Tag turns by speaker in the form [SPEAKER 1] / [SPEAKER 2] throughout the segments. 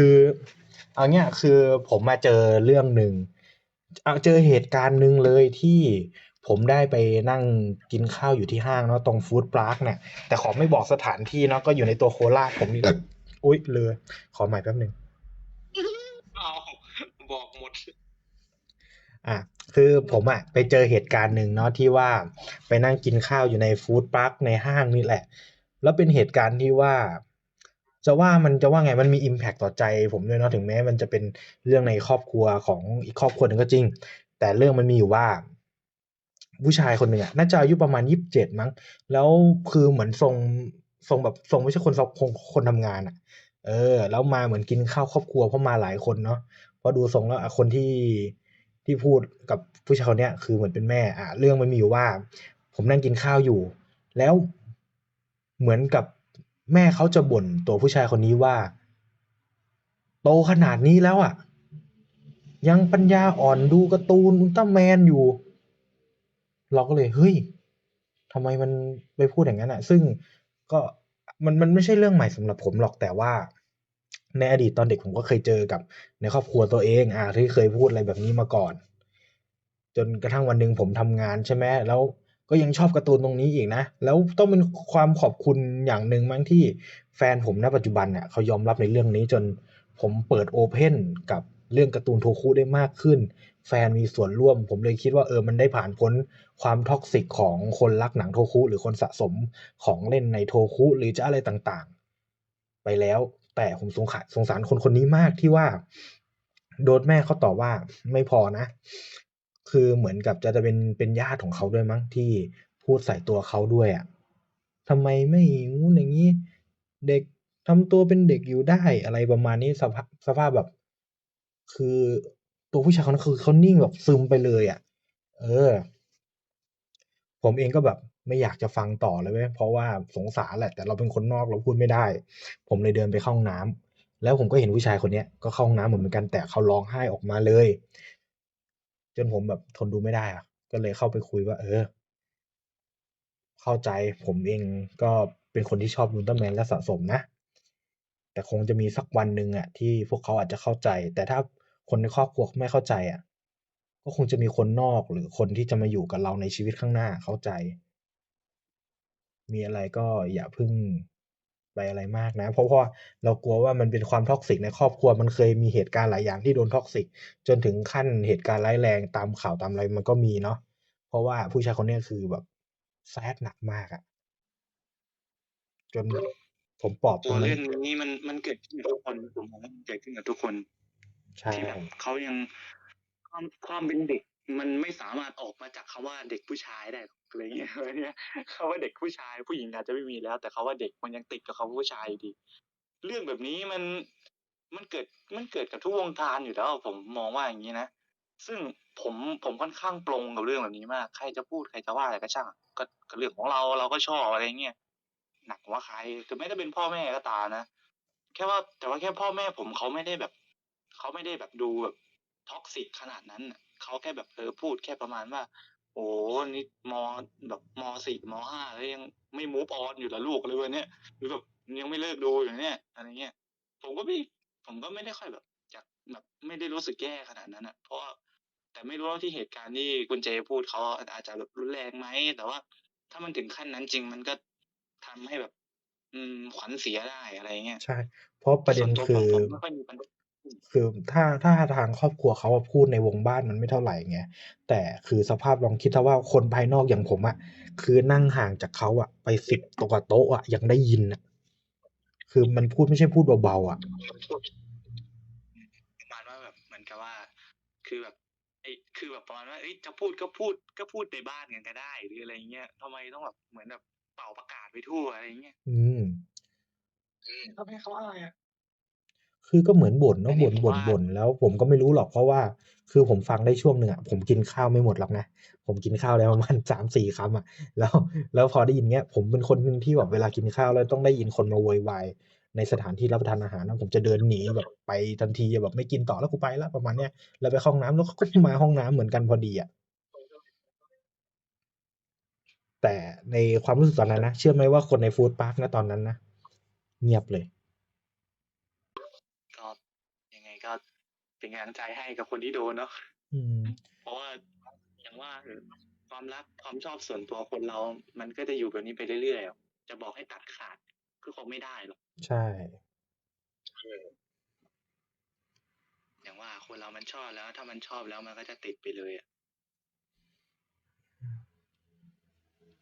[SPEAKER 1] คือเอาเนี้ยคือผมมาเจอเรื่องหนึ่งเอาเจอเหตุการณ์หนึ่งเลยที่ผมได้ไปนั่งกินข้าวอยู่ที่ห้างเนาะตรงฟู้ดปาร์คเนี่ย แต่ขอไม่บอกสถานที่เนาะก็อยู่ในตัวโคราชผมนี่แหละอุ๊ยเลย ขอใหม่แป๊บหนึ่ง
[SPEAKER 2] เอาบอกหมด
[SPEAKER 1] อะคือผมอะไปเจอเหตุการณ์หนึ่งเนาะที่ว่าไปนั่งกินข้าวอยู่ในฟู้ดปาร์คในห้างนี่แหละ แล้วเป็นเหตุการณ์ที่ว่า จะว่ามันจะว่าไงมันมีอิมแพ t ต่อใจผมด้วยเนาะถึงแม้มันจะเป็นเรื่องในครอบครัวของอีกครอบครัวหนึ่งก็จริง แต่เรื่องมันมีอยู่ว่า ผู้ชายคนหนึ่งอะน่าจะอายุประมาณยี่สิบเจ็ดมั้ง แล้วคือเหมือนทรงทรงแบบทรงไม่ใช่คนสคนคนทำงานอะเออ แล้วมาเหมือนกินข้าวครอบครัวเพราะมาหลายคนเนาะเพราะดูทรงแล้วคนที่ที่พูดกับผู้ชายคนเนี้ยคือเหมือนเป็นแม่อะเรื่องมันมีอยู่ว่า ผมนั่งกินข้าวอยู่ แล้วเหมือนกับ แม่เขาจะบ่นตัวผู้ชายคนนี้ว่า โตขนาดนี้แล้วอะ ยังปัญญาอ่อนดูการ์ตูนอุลตร้าแมนอยู่ เราก็เลยเฮ้ยทำไมมันไปพูดอย่างนั้นอะ ซึ่งก็มันมันไม่ใช่เรื่องใหม่สำหรับผมหรอกแต่ว่า ในอดีตตอนเด็กผมก็เคยเจอกับ ในครอบครัวตัวเอง อ่าที่เคยพูดอะไรแบบนี้มาก่อน จนกระทั่งวันหนึ่งผมทำงานใช่ไหมแล้ว ก็ยังชอบการ์ตูนตรงนี้อีกนะ แล้วต้องเป็นความขอบคุณอย่างหนึ่งมั้งที่แฟนผมณปัจจุบันเนี่ยเขายอมรับในเรื่องนี้จนผมเปิดโอเพนกับเรื่องการ์ตูนโทคุได้มากขึ้น แฟนมีส่วนร่วม ผมเลยคิดว่าเออมันได้ผ่านพ้นความท็อกซิกของคนรักหนังโทคุหรือคนสะสมของเล่นในโทคุหรือจะอะไรต่างๆ ไปแล้วแต่ผมสงสารสงสารคนคนนี้มากที่ว่า โดนแม่เขาต่อว่าไม่พอนะ คือเหมือนกับจะจะเป็นเป็นญาติของเขาด้วยมั้งที่พูดใส่ตัวเขาด้วยอะ่ะทำไมไม่งู้นอย่างนี้ เด็กทำตัวเป็นเด็กอยู่ได้อะไรประมาณนี้สภาพสภาพแบบ คือตัวผู้ชายคนนั้นคือเขานิ่งแบบซึมไปเลยอะ่ะ เออ ผมเองก็แบบไม่อยากจะฟังต่อเลยเว้ยเพราะว่าสงสารแหละแต่เราเป็นคนนอกเราพูดไม่ได้ ผมเลยเดินไปเข้าห้องน้ำแล้วผมก็เห็นผู้ชายคนเนี้ยก็เข้าห้องน้ำเหมือนกันแต่เขาร้องไห้ออกมาเลย จนผมแบบทนดูไม่ได้อะก็เลยเข้าไปคุยว่า เออ เข้าใจผมเองก็เป็นคนที่ชอบอุลตร้าแมนและสะสมนะ แต่คงจะมีสักวันหนึ่งอะที่พวกเขาอาจจะเข้าใจ แต่ถ้าคนในครอบครัวไม่เข้าใจอะก็คงจะมีคนนอกหรือคนที่จะมาอยู่กับเราในชีวิตข้างหน้าเข้าใจ มีอะไรก็อย่าพึ่ง ไปอะไรมากนะ เพราะว่าเรากลัวว่ามันเป็นความท็อกซิกในครอบครัวมันเคยมีเหตุการณ์หลายอย่างที่โดนท็อกซิกจนถึงขั้นเหตุการณ์ร้ายแรงตามข่าวตามอะไรมันก็มีเนาะเพราะว่าผู้ชายคนเนี้ยคือแบบแซดหนักมากอะจนผมปลอบต
[SPEAKER 2] ตั
[SPEAKER 1] ร
[SPEAKER 2] ว
[SPEAKER 1] งนั้
[SPEAKER 2] เรื่อนงนี้มันมันเกิดขึ้นกับทุกคนผมมองว่ามันเกิดขึ้นกับทุกคน
[SPEAKER 1] ใช่
[SPEAKER 2] ที่แบบเขายังความความเป็นเด็ก มันไม่สามารถออกมาจากคำว่าเด็กผู้ชายได้อะไรเงี้ยอะไรเงี้ยคำว่าเด็กผู้ชาย ผู้หญิงอาจจะไม่มีแล้ว แต่คาว่าเด็กมันยังติดกับคำว่าผู้ชายอยู่ดี เรื่องแบบนี้มันมันเกิดมันเกิดกับทุกวงการอยู่แล้ว ผมมองว่าอย่างนี้นะซึ่งผมผมค่อนข้างปลงกับเรื่องแบบนี้มาก ใครจะพูดใครจะว่าอะไรก็ช่างก็ก็เรื่องของเราเราก็ชอบอะไรเงี้ยหนักว่าใครถึงแม้จะเป็นพ่อแม่ก็ตานะแค่ว่าแต่ว่าแค่พ่อแม่ผมเขาไม่ได้แบบเขาไม่ได้แบบดูแบบท็อกซิกขนาดนั้นน่ะ เขาแค่แบบเออพูดแค่ประมาณว่า โอ้นี่มแบบมสี่มห้าแล้วยังไม่มูฟออนอยู่ละลูกอะไรวันเนี้ยหรือแบบยังไม่เลิกดูอย่างเนี้ยอะไรเงี้ยผมก็ไม่ผมก็ไม่ได้ค่อยแบบอยากแบบไม่ได้รู้สึกแย่ขนาดนั้นอะ เพราะว่าแต่ไม่รู้ว่าที่เหตุการณ์ที่คุณเจพูดเขาอาจจะแบบรุนแรงไหมแต่ว่า ถ้ามันถึงขั้นนั้นจริงมันก็ทำให้แบบ อืมขวัญเสียได้อะไรเงี้ย
[SPEAKER 1] ใช่ เพราะประเด็น
[SPEAKER 2] ส่วนตัว
[SPEAKER 1] คื
[SPEAKER 2] ผม
[SPEAKER 1] อ
[SPEAKER 2] ผมไม่ค่อยมีปัญหา
[SPEAKER 1] คือถ้าถ้าทางครอบครัวเขาอะพูดในวงบ้านมันไม่เท่าไหร่ไงแต่คือสภาพลองคิดถ้าว่าคนภายนอกอย่างผมอะคือนั่งห่างจากเขาอะไปสิบตัวโต๊ะอะยังได้ยินอะคือมันพูดไม่ใช่พูดเบาๆอะ
[SPEAKER 2] ประมาณว่าแบบเหมือนกับว่า คือแบบไอ้คือแบบประมาณว่าเอ้ยจะพูดก็พูดก็พูดในบ้านกันก็ได้หรืออะไรเงี้ยทำไมต้องแบบเหมือนแบบเป่าประกาศไปทั่วอะไรเงี้ย
[SPEAKER 1] อืม
[SPEAKER 2] ทำไมเขาอะไรอะ
[SPEAKER 1] คือก็เหมือนบ่นเนาะ
[SPEAKER 2] อันนี้
[SPEAKER 1] บ่น
[SPEAKER 2] ผม
[SPEAKER 1] บ่น
[SPEAKER 2] ว่า
[SPEAKER 1] บ่นแล้วผมก็ไม่รู้หรอกเพราะว่าคือผมฟังได้ช่วงหนึ่งอะผมกินข้าวไม่หมดหรอกนะผมกินข้าวแล้วประมาณสามสี่คำอะแล้วแล้วพอได้ยินเงี้ยผมเป็นคนหนึ่งที่แบบเวลากินข้าวแล้วต้องได้ยินคนมาโวยวายในสถานที่รับประทานอาหารนะผมจะเดินหนีแบบไปทันทีแบบไม่กินต่อแล้วกูไปแล้วประมาณเนี้ยแล้วไปเข้าห้องน้ำแล้วเขาก็มาห้องน้ำเหมือนกันพอดีอะแต่ในความรู้สึกตอนนั้นนะเชื่อไหมว่าคนในฟู้ดปาร์คนะตอนนั้นนะเงียบเลย
[SPEAKER 2] เป็นกำลังใจให้กับคนที่โดนเนาะ
[SPEAKER 1] อืม
[SPEAKER 2] เพราะว่าอย่างว่าเออความรักความชอบส่วนตัวคนเรา มันก็จะอยู่แบบนี้ไปเรื่อยๆอะจะบอกให้ตัดขาดก็คงไม่ได้หรอก
[SPEAKER 1] ใช่
[SPEAKER 2] อย่างว่าคนเรามันชอบแล้ว ถ้ามันชอบแล้วมันก็จะติดไปเลยอะ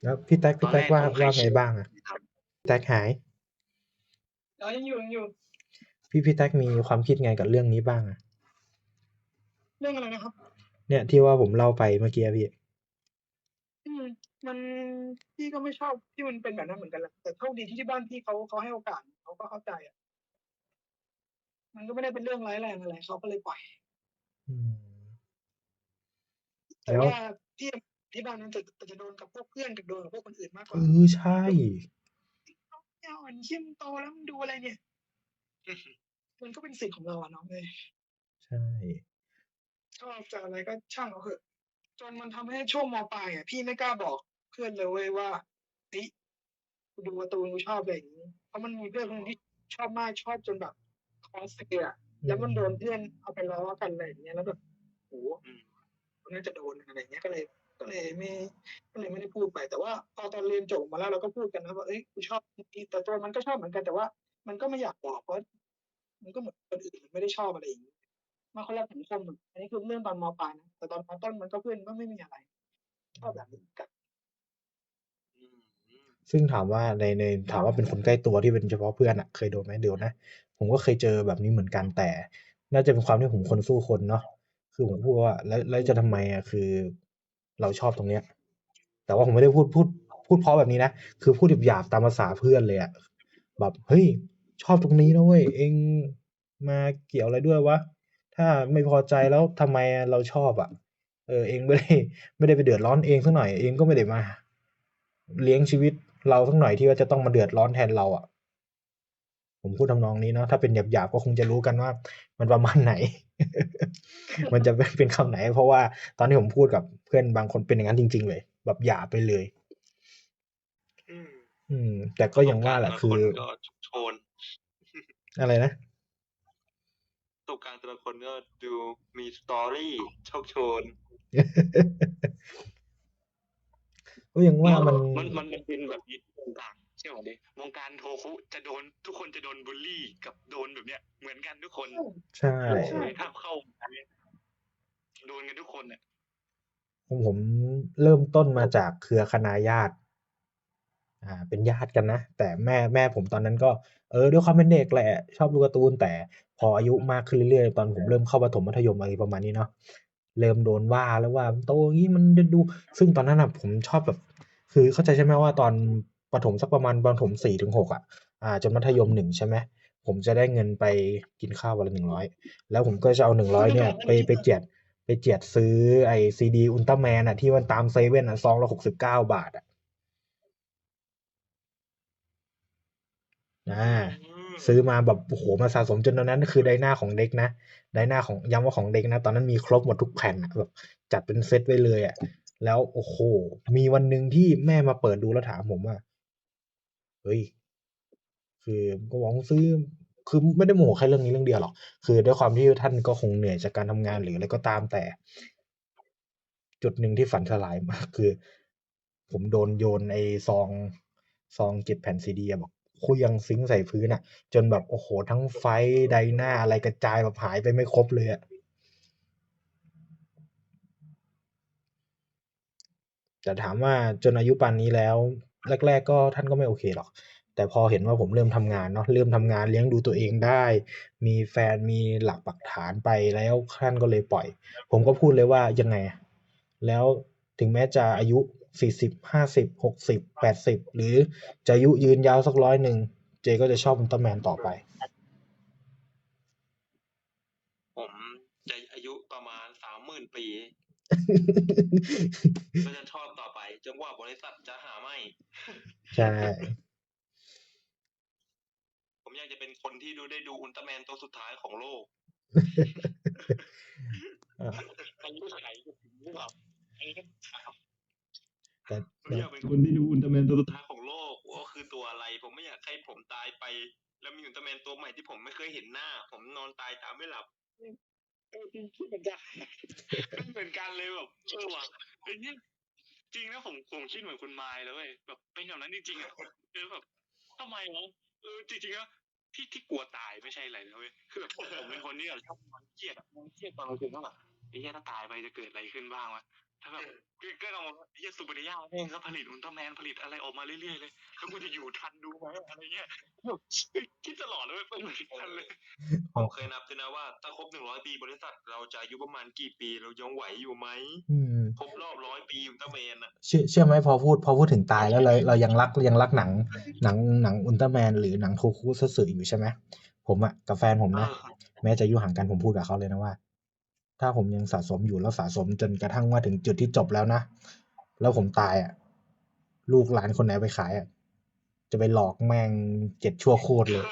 [SPEAKER 1] แล้วพี่แท็กพี่แท็กว่าว่าไงบ้างอะแท็กหาย
[SPEAKER 3] เรายังอยู่ยังอยู่
[SPEAKER 1] พี่พี่แท็กมีความคิดไงกับเรื่องนี้บ้างอะ
[SPEAKER 3] เรื่องอะไรนะครับ
[SPEAKER 1] เนี่ยที่ว่าผมเล่าไปเมื่อกี้อะพี่
[SPEAKER 3] อืมมันพี่ก็ไม่ชอบที่มันเป็นแบบนั้นเหมือนกันแหละแต่โชคดีที่ที่บ้านพี่เขาเขาให้โอกาสเขาก็เข้าใจอะมันก็ไม่ได้เป็นเรื่องร้ายแรงอะไรเขาก็เลยปล่อย
[SPEAKER 1] อืม
[SPEAKER 3] แต่
[SPEAKER 1] แล้ว
[SPEAKER 3] ว่าที่ที่บ้านนั้นจะจะโดนกับพวกเพื่อนกับโดนกับพวกคนอื่นมากก
[SPEAKER 1] เอ
[SPEAKER 3] ว่า
[SPEAKER 1] อใช่
[SPEAKER 3] เนี่ยอ่อนเชี่ยมโตแล้วมันดูอะไรเนี่ย มันก็เป็นสิทธิ์ของเราอะน้องเลย
[SPEAKER 1] ใช่
[SPEAKER 3] ชอบจะอะไรก็ช่างเขาเถอะ จนมันทำให้ช่วงมปลายอะพี่ไม่กล้าบอกเพื่อนเลยเว้ยว่าเฮ้ยกูดูการ์ตูนกูชอบอะไรอย่างนี้เพราะมันมีเพื่อนคนหนึงที่ชอบมากชอบจนแบบคอสเพย์อะแล้วมันโดนเพื่อนเอาไปล้อกันอะไรอย่างเงี้ยแล้วแบบโห
[SPEAKER 2] อืม
[SPEAKER 3] น่าจะโดนอะไรอย่างเงี้ยก็เลย ก็เลยไม่ก็เลยไม่ได้พูดไป แต่ว่าพอตอนเรียนจบมาแล้วเราก็พูดกันนะว่าเอ้ยกูชอบนี่แต่ตัวมันก็ชอบเหมือนกันแต่ว่า มันก็ไม่อยากบอกเพราะมันก็เหมือนคนอื่นมันไม่ได้ชอบอะไรอย่างงี้ มาคนละสังคมอะอันนี้คือเรื่องตอนมปลายนะแต่ตอนมต้นมันก็เพื่อนก็ไม่มีอะไรชอบแบบนี้กัน
[SPEAKER 2] อืมอืม
[SPEAKER 1] ซึ่งถามว่าในในถามว่าเป็นคนใกล้ตัวที่เป็นเฉพาะเพื่อนอะเคยโดนไหมเดี๋ยวนะ ผมก็เคยเจอแบบนี้เหมือนกันแต่ น่าจะเป็นความที่ผมคนสู้คนเนาะคือผมพูดว่า แล้วแล้วจะทำไมอะคือ เราชอบตรงเนี้ย แต่ว่าผมไม่ได้พูดพูดพูดเพราะแบบนี้นะคือพูดหยาบๆตามภาษาเพื่อนเลยอะแบบเฮ้ยชอบตรงนี้นะเว้ยเองมาเกี่ยวอะไรด้วยวะ ถ้าไม่พอใจแล้วทำไมเราชอบอะเออเองไม่ได้ไม่ได้ไปเดือดร้อนเองสักหน่อยเองก็ไม่ได้มา เลี้ยงชีวิตเราสักหน่อยที่ว่าจะต้องมาเดือดร้อนแทนเราอะ ผมพูดทำนองนี้เนาะถ้าเป็นหยาบๆก็คงจะรู้กันว่า มันประมาณไหน มันจะเป็นเป็นคำไหน เพราะว่าตอนที่ผมพูดกับเพื่อนบางคนเป็นอย่างนั้นจริง ๆ เลย แบบหยาบไปเลย
[SPEAKER 2] อืม
[SPEAKER 1] อืมแต่ก็อย่างว่าแหละคือ
[SPEAKER 2] ประสบการณ์แต่ละคนก็โชน
[SPEAKER 1] อะไรนะ
[SPEAKER 2] ประสบการณ์แต่ละคนก็ดูมีสตอรี่โชคโชน
[SPEAKER 1] ก็อย่างว่ามัน
[SPEAKER 2] มันมันมันเป็นแบบนี้วงการใช่ไหมดิวงการโทคุจะโดนทุกคนจะโดนบูลลี่กับโดนแบบเนี้ย เหมือนกันทุกคน
[SPEAKER 1] ใช่
[SPEAKER 2] เลยถ้าเข้ามาเนี่ยโดนกันทุกคนเนี่ย
[SPEAKER 1] ผมผมเริ่มต้นมาจากเครือคณาญาติ อ่า เป็นญาติกันนะ แต่แม่แม่ผมตอนนั้นก็ เออด้วยความเป็นเด็กแหละ ชอบดูการ์ตูนแต่พออายุมากขึ้นเรื่อยๆ ตอนผมเริ่มเข้าประถมมัธยมอะไรประมาณนี้เนาะเริ่มโดนว่าแล้วว่าโตอย่างนี้มันจะดู ซึ่งตอนนั้นอะผมชอบแบบ คือเข้าใจใช่ไหมว่าตอนประถมสักประมาณประถมสี่ถึงหกอะอ่าจนมัธยมหนึ่งใช่ไหมผมจะได้เงินไปกินข้าววันละหนึ่งร้อยแล้วผมก็จะเอาหนึ่งร้อยเนี่ยไปไปเจียดไปเจียดซื้อไอซีดีอุลตร้าแมนอะที่มันตามเซเว่นอะซองละหกสิบเก้าบาทอะ อ่าซื้อมาแบบโอ้โหมาสะสมจนตอนนั้นคือไดนาของเด็กนะไดนาของย้ำว่าของเด็กนะ ตอนนั้นมีครบหมดทุกแผ่นอะแบบจัดเป็นเซตไว้เลยอะ แล้วโอ้โห มีวันหนึ่งที่แม่มาเปิดดูแล้วถามผมว่าเฮ้ยคือก็หวังซื้อคือไม่ได้โมโหแค่เรื่องนี้เรื่องเดียวหรอก คือด้วยความที่ท่านก็คงเหนื่อยจากการทำงานหรืออะไรก็ตามแต่ จุดหนึ่งที่ฝันสลายมากคือ ผมโดนโยนไอ้ซอง ซองเจ็ดแผ่นซีดีอะบอก คุยยังซิงใส่พื้นอะจนแบบโอ้โห ทั้งไฟไดหน้าอะไรกระจายแบบหายไปไม่ครบเลยอะแต่ถามว่าจนอายุป่านนี้แล้ว แรก ๆ ก็ท่านก็ไม่โอเคหรอก แต่พอเห็นว่าผมเริ่มทำงานเนาะเริ่มทำงานเลี้ยงดูตัวเองได้ มีแฟนมีหลักปักฐานไปแล้วท่านก็เลยปล่อย ผมก็พูดเลยว่ายังไง แล้วถึงแม้จะอายุ สี่สิบห้าสิบหกสิบแปดสิบหรือจะอายุยืนยาวสักร้อยหนึ่ง เจก็จะชอบอุลตร้าแมนต่อไป
[SPEAKER 2] ผมจะอายุประมาณสามหมื่นปี ก็จะชอบต่อไปจนกว่าบริษัทจะหาไม่
[SPEAKER 1] ใช่
[SPEAKER 2] ผมอยากจะเป็นคนที่ดูได้ดูอุลตร้าแมนตัวสุดท้ายของโลก
[SPEAKER 1] อะ
[SPEAKER 2] อายุไขจะถึงหรือเปล่าอันนี้ก็ถาม
[SPEAKER 1] แต่
[SPEAKER 2] ผมอยากเป็นคนที่ดูอุลตร้าแมนตัวสุดท้ายของโลกว่าคือตัวอะไร ผมไม่อยากให้ผมตายไป แล้วมีอุลตร้าแมนตัวใหม่ที่ผมไม่เคยเห็นหน้า ผมนอนตายตามไม่หลับเออจริงคิดเหมือนกันเป็นเหมือนกันเลยแบบเออว่ะไอ้เนี่ยจริงนะผมผมคิดเหมือนคุณไมล์เลยเว้ยแบบเป็นอย่างนั้นจริงๆอะคือแบบทำไมวะเออจริงๆแล้วที่ที่กลัวตายไม่ใช่อะไรนะเว้ยคือแบบผมเป็นคนที่แบบชอบนอนเครียดอะนอนเครียดตอนกลางคืนก็แบบไอ้เหี้ยถ้าตายไปจะเกิดอะไรขึ้นบ้างวะ ถ้าแบบก็ก็ลองไอ้เหี้ยสุบริยาแม่งก็ผลิตอุลตร้าแมนผลิตอะไรออกมาเรื่อยๆเลยแล้วกูจะอยู่ทันดูไหมอะไรเงี้ยแบบคิดตลอดเลยเว้ยเป็นเหมือนกันเลย
[SPEAKER 4] ผมเคยนับด้วยนะว่าถ้าครบหนึ่งร้อยปีบริษัทเราจะอายุประมาณกี่ปีเรายังไหวอยู่ไหม
[SPEAKER 1] อืม
[SPEAKER 4] ครบรอบร้อยปีอุลตร้าแมนอะ
[SPEAKER 1] เชื่อเชื่อไหมพอพูด พอพูดถึงตายแล้วเราเรายังรักยังรักหนัง หนังหนังอุลตร้าแมนหรือหนังโทคุซัตสึอยู่ใช่ไหมผมอะกับแฟนผมนะแม้จะอายุห่างกันผมพูดกับเขาเลยนะว่า ถ้าผมยังสะสมอยู่แล้วสะสมจนกระทั่งว่าถึงจุดที่จบแล้วนะ แล้วผมตายอะลูกหลานคนไหนเอาไปขายอะจะไปหลอกแม่งเจ็ดชั่วโคตรเลย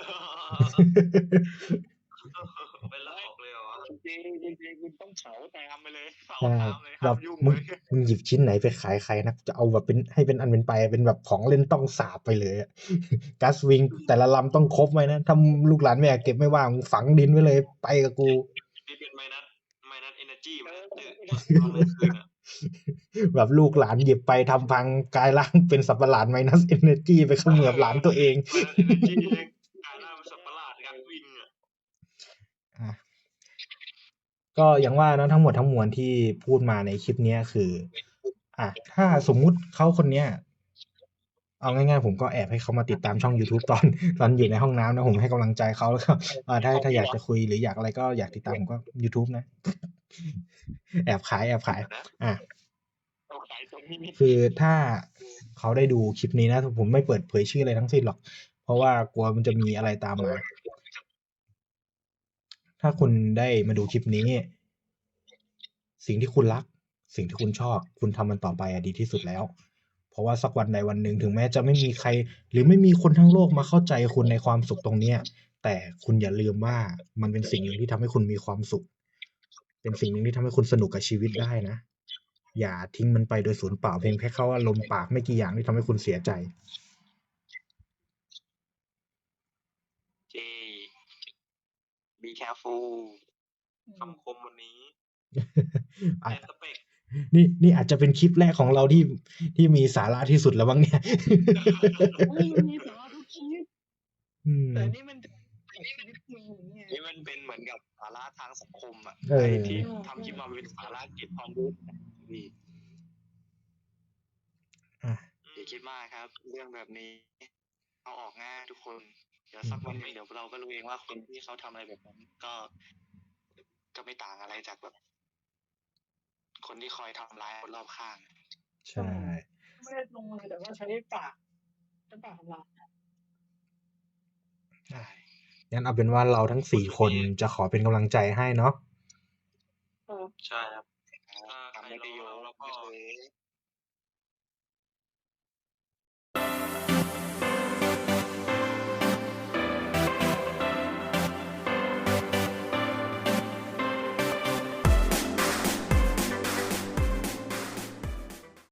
[SPEAKER 4] ไปลอกเลยเหรอ
[SPEAKER 2] จริงจริงๆคุณต้องเผาตามไปเลยเผา
[SPEAKER 1] ใช่
[SPEAKER 2] ตามเลย
[SPEAKER 1] แบ
[SPEAKER 2] ห้าม
[SPEAKER 1] บ
[SPEAKER 2] ยุ่ง
[SPEAKER 1] มึ
[SPEAKER 2] เล
[SPEAKER 1] ง
[SPEAKER 2] ย
[SPEAKER 1] มึงหยิบชิ้นไหนไปขายใครนะจะเอาแบบเป็นให้เป็นอันเป็นไปเป็นแบบของเล่นต้องสาบไปเลยอะกัสวิงแต่ละลำต้องครบไว้นะถ้าลูกหลานไม่อยากเก็บไม่ว่างมึงฝังดินไว้เลย ไปกับกู
[SPEAKER 4] ตื่นตอนกลางคืนอะ
[SPEAKER 1] แบบลูกหลานหยิบไปทำพังกลายร่างเป็นสัตว์ประหลาดไมนัสเอเนจีไปเขมือบหลานตัวเอง
[SPEAKER 4] ไมนัสเอเนอร์จีเลยกลายร่างเป็นสัตว์ประหลาดกันวิ่งอะ
[SPEAKER 1] อะก็อย่างว่านะทั้งหมดทั้งมวลที่พูดมาในคลิปเนี้ยคือ อะถ้าสมมุติเขาคนเนี้ย เอาง่ายๆผมก็แอบให้เขามาติดตามช่อง YouTube ตอนตอนอยู่ในห้องน้ำนะผมให้กำลังใจเขาแล้วก็อ่าถ้าถ้าอยากจะคุยหรืออยากอะไรก็อยากติดตามผมก็ YouTube นะ แอบขายแอบขาย
[SPEAKER 4] นะ
[SPEAKER 1] อะ
[SPEAKER 2] เอาขายตรงนี้
[SPEAKER 1] คือถ้าเขาได้ดูคลิปนี้นะผมไม่เปิดเผยชื่ออะไรทั้งสิ้นหรอก เพราะว่ากลัวมันจะมีอะไรตามมา ถ้าคุณได้มาดูคลิปนี้ สิ่งที่คุณรัก สิ่งที่คุณชอบ คุณทำมันต่อไปอะดีที่สุดแล้ว เพราะว่าสักวันใดวันหนึ่งถึงแม้จะไม่มีใคร หรือไม่มีคนทั้งโลกมาเข้าใจคุณในความสุขตรงเนี้ย แต่คุณอย่าลืมว่ามันเป็นสิ่งหนึ่งที่ทำให้คุณมีความสุข เป็นสิ่งหนึ่งที่ทำให้คุณสนุกกับชีวิตได้นะ อย่าทิ้งมันไปโดยสูญเปล่าเพียงแค่เขาอารมณ์ปากไม่กี่อย่างที่ทำให้คุณเสียใจ
[SPEAKER 4] เจ be careful คำคมวันนี้
[SPEAKER 1] อะ
[SPEAKER 4] แอ นสเปก
[SPEAKER 1] นี่นี่อาจจะเป็นคลิปแรกของเราที่ที่มีสาระที่สุดแล้วบ้างเนี่ย
[SPEAKER 2] ไม่มีสาระทุกคลิป
[SPEAKER 1] อืม
[SPEAKER 3] แต่นี่มันจะชีวิตจริงอย่างเงี้ย
[SPEAKER 2] นี่มันเป็นเหมือนกับสาระทางสังคมอะ
[SPEAKER 1] เออ
[SPEAKER 2] ไอ้ที่ทำคลิปมาเป็นสาระเก็บความรู้ดี
[SPEAKER 1] อะ
[SPEAKER 2] อย่าคิดมากครับ เรื่องแบบนี้เอาออกง่ายทุกคน เดี๋ยวสักวันหนึ่งเดี๋ยวเราก็รู้เองว่าคนที่เขาทำอะไรแบบนั้นก็ก็ไม่ต่างอะไรจากแบบ คนที่คอยทำร้ายคนรอบข้าง
[SPEAKER 1] ใช่
[SPEAKER 3] ไม่ได้ลงเลยแต่ว่าใช้ปากใช้ปากทำลาย
[SPEAKER 2] ใช่
[SPEAKER 1] งั้นเอาเป็นว่าเราทั้งสี่คนจะขอเป็นกำลังใจให้เนาะ